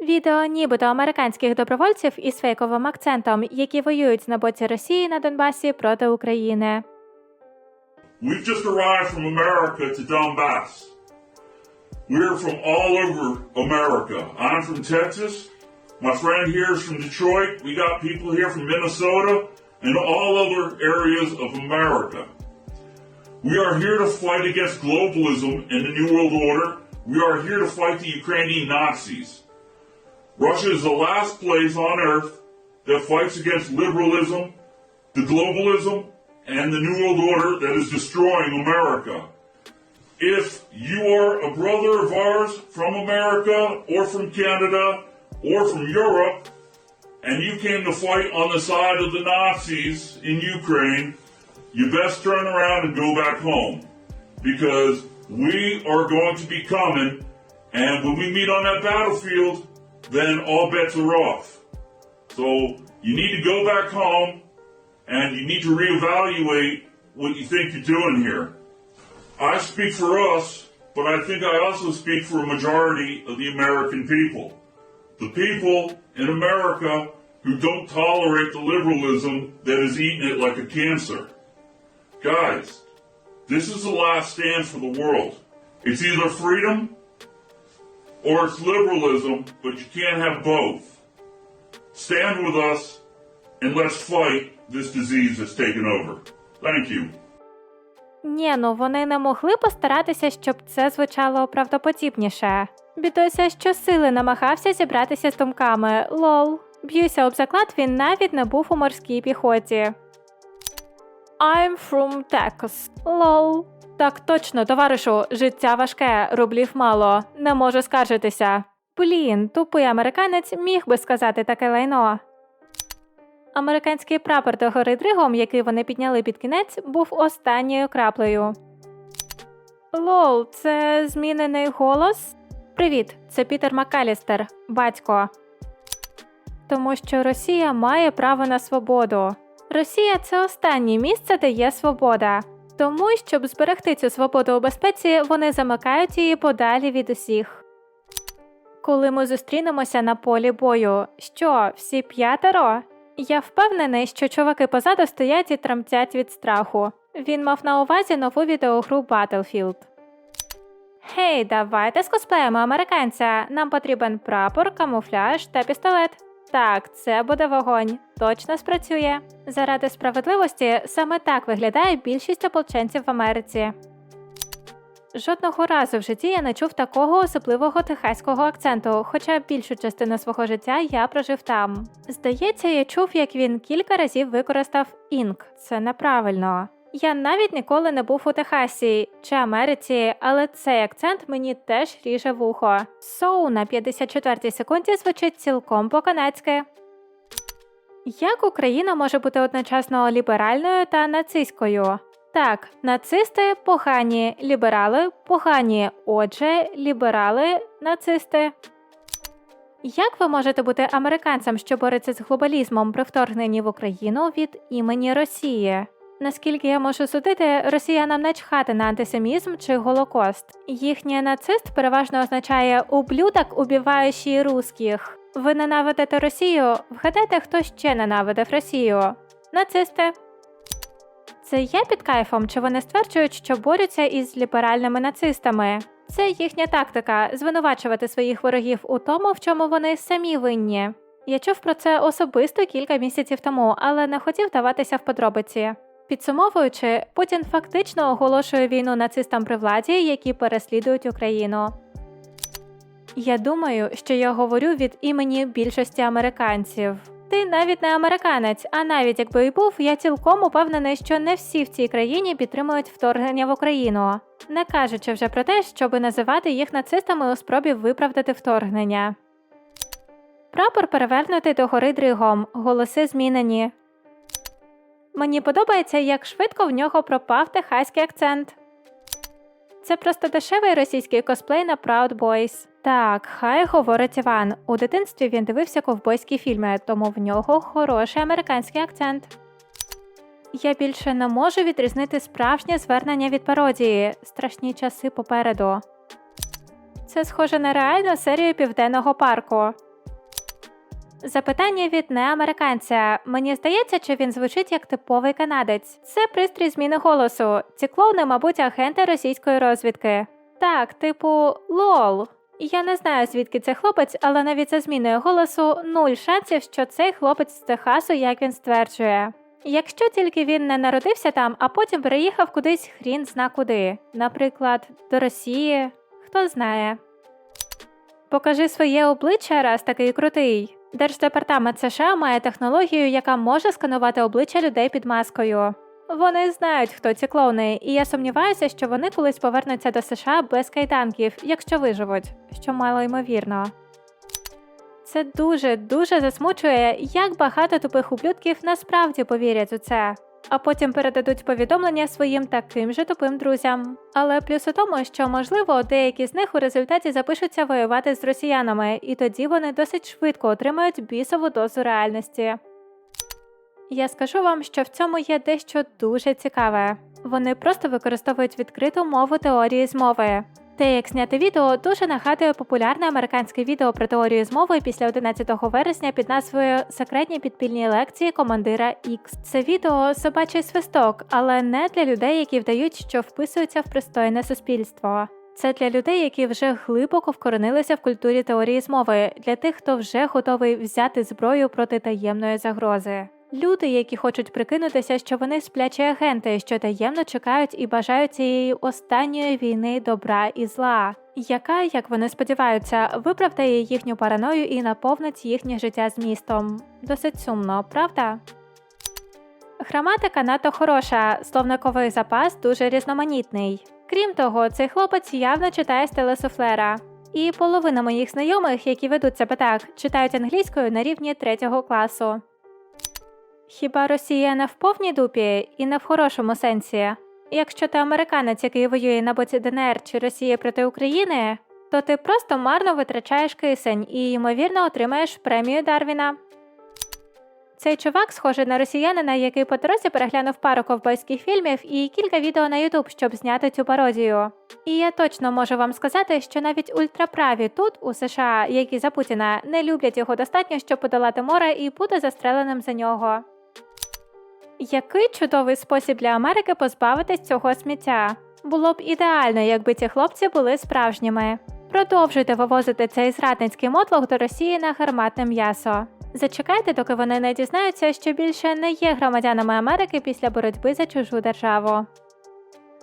Відео нібито американських добровольців із фейковим акцентом, які воюють на боці Росії на Донбасі проти України. We've just arrived from America to Donbass. We're from all over America. I'm from Texas. My friend here is from Detroit. We got people here from Minnesota and all other areas of America. We are here to fight against globalism and the New World Order. We are here to fight the Ukrainian Nazis. Russia is the last place on earth that fights against liberalism, the globalism, and the New World Order that is destroying America. If you are a brother of ours from America or from Canada or from Europe, and you came to fight on the side of the Nazis in Ukraine, you best turn around and go back home. Because we are going to be coming, and when we meet on that battlefield, then all bets are off. So you need to go back home and you need to reevaluate what you think you're doing here. I speak for us, but I think I also speak for a majority of the American people. The people in America who don't tolerate the liberalism that is eating it like a cancer. Guys, this is the last stand for the world. It's either freedom or it's liberalism, but you can't have both. Stand with us and let's fight this disease that's taken over. Thank you. Ні, ну вони не могли постаратися, щоб це звучало правдоподібніше. Бідося щосили намагався зібратися з думками. Лол. Б'юся об заклад, він навіть не був у морській піхоті. I'm from Texas. Лол. Так точно, товаришу, життя важке, рублів мало. Не можу скаржитися. Блін, тупий американець міг би сказати таке лайно. Американський прапор до гори Дригом, який вони підняли під кінець, був останньою краплею. Лол, це змінений голос? Привіт, це Пітер Макалістер, батько. Тому що Росія має право на свободу. Росія це останнє місце, де є свобода. Тому, щоб зберегти цю свободу у безпеці, вони замикають її подалі від усіх. Коли ми зустрінемося на полі бою, що, всі п'ятеро? Я впевнений, що чуваки позаду стоять і тремтять від страху. Він мав на увазі нову відеогру Battlefield. Гей, давайте скосплеємо американця. Нам потрібен прапор, камуфляж та пістолет. Так, це буде вогонь. Точно спрацює. Заради справедливості саме так виглядає більшість ополченців в Америці. Жодного разу в житті я не чув такого особливого техаського акценту, хоча більшу частину свого життя я прожив там. Здається, я чув, як він кілька разів використав інк. Це неправильно. Я навіть ніколи не був у Техасі чи Америці, але цей акцент мені теж ріже вухо. Соу на 54-й секунді звучить цілком по-канадськи. Як Україна може бути одночасно ліберальною та нацистською? Так, нацисти погані, ліберали погані. Отже, ліберали нацисти. Як ви можете бути американцем, що бореться з глобалізмом при вторгненні в Україну від імені Росії? Наскільки я можу судити, росіянам не чхати на антисемізм чи голокост. Їхній нацист переважно означає ублюдок, убиваючий русських. Ви ненавидите Росію? Вгадайте, хто ще ненавидив Росію? Нацисти. Це я під кайфом, чи вони стверджують, що борються із ліберальними нацистами? Це їхня тактика звинувачувати своїх ворогів у тому, в чому вони самі винні. Я чув про це особисто кілька місяців тому, але не хотів даватися в подробиці. Підсумовуючи, Путін фактично оголошує війну нацистам при владі, які переслідують Україну. Я думаю, що я говорю від імені більшості американців. Ти навіть не американець, а навіть якби і був, я цілком упевнений, що не всі в цій країні підтримують вторгнення в Україну, не кажучи вже про те, щоби називати їх нацистами у спробі виправдати вторгнення. Прапор перевернутий до гори дригом, голоси змінені. Мені подобається, як швидко в нього пропав техаський акцент. Це просто дешевий російський косплей на Proud Boys. Так, хай говорить Іван. У дитинстві він дивився ковбойські фільми, тому в нього хороший американський акцент. Я більше не можу відрізнити справжнє звернення від пародії. Страшні часи попереду. Це схоже на реальну серію південного парку. Запитання від неамериканця. Мені здається, чи він звучить як типовий канадець. Це пристрій зміни голосу. Ці клоуни, мабуть, агенти російської розвідки. Так, типу лол. Я не знаю, звідки цей хлопець, але навіть за зміною голосу нуль шансів, що цей хлопець з Техасу, як він стверджує. Якщо тільки він не народився там, а потім переїхав кудись хрін зна куди, наприклад, до Росії, хто знає. Покажи своє обличчя, раз такий крутий. Держдепартамент США має технологію, яка може сканувати обличчя людей під маскою. Вони знають, хто ці клоуни, і я сумніваюся, що вони колись повернуться до США без кайданків, якщо виживуть, що мало ймовірно. Це дуже дуже засмучує, як багато тупих ублюдків насправді повірять у це, а потім передадуть повідомлення своїм таким же тупим друзям. Але плюс у тому, що можливо деякі з них у результаті запишуться воювати з росіянами, і тоді вони досить швидко отримають бісову дозу реальності. Я скажу вам, що в цьому є дещо дуже цікаве. Вони просто використовують відкриту мову теорії змови. Те, як зняти відео, дуже нагадує популярне американське відео про теорію змови після 11 вересня під назвою Секретні підпільні лекції командира X. Це відео собачий свисток, але не для людей, які вдають, що вписуються в пристойне суспільство. Це для людей, які вже глибоко вкоренилися в культурі теорії змови, для тих, хто вже готовий взяти зброю проти таємної загрози. Люди, які хочуть прикинутися, що вони сплячі агенти, що таємно чекають і бажають цієї останньої війни добра і зла, яка, як вони сподіваються, виправдає їхню параною і наповнить їхнє життя змістом. Досить сумно, правда? Граматика надто хороша, словниковий запас дуже різноманітний. Крім того, цей хлопець явно читає з телесуфлера. І половина моїх знайомих, які ведуть себе так, читають англійською на рівні третього класу. Хіба Росія не в повній дупі і не в хорошому сенсі? Якщо ти американець, який воює на боці ДНР чи Росії проти України, то ти просто марно витрачаєш кисень і, ймовірно, отримаєш премію Дарвіна. Цей чувак схожий на росіянина, який по дорозі переглянув пару ковбойських фільмів і кілька відео на Ютуб, щоб зняти цю пародію. І я точно можу вам сказати, що навіть ультраправі тут, у США, які за Путіна, не люблять його достатньо, щоб подолати море і бути застреленим за нього. Який чудовий спосіб для Америки позбавитись цього сміття. Було б ідеально, якби ці хлопці були справжніми. Продовжуйте вивозити цей зрадницький мотлох до Росії на гарматне м'ясо. Зачекайте, доки вони не дізнаються, що більше не є громадянами Америки після боротьби за чужу державу.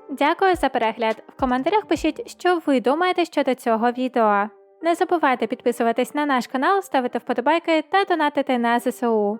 Дякую за перегляд. В коментарях пишіть, що ви думаєте щодо цього відео. Не забувайте підписуватись на наш канал, ставити вподобайки та донатити на ЗСУ.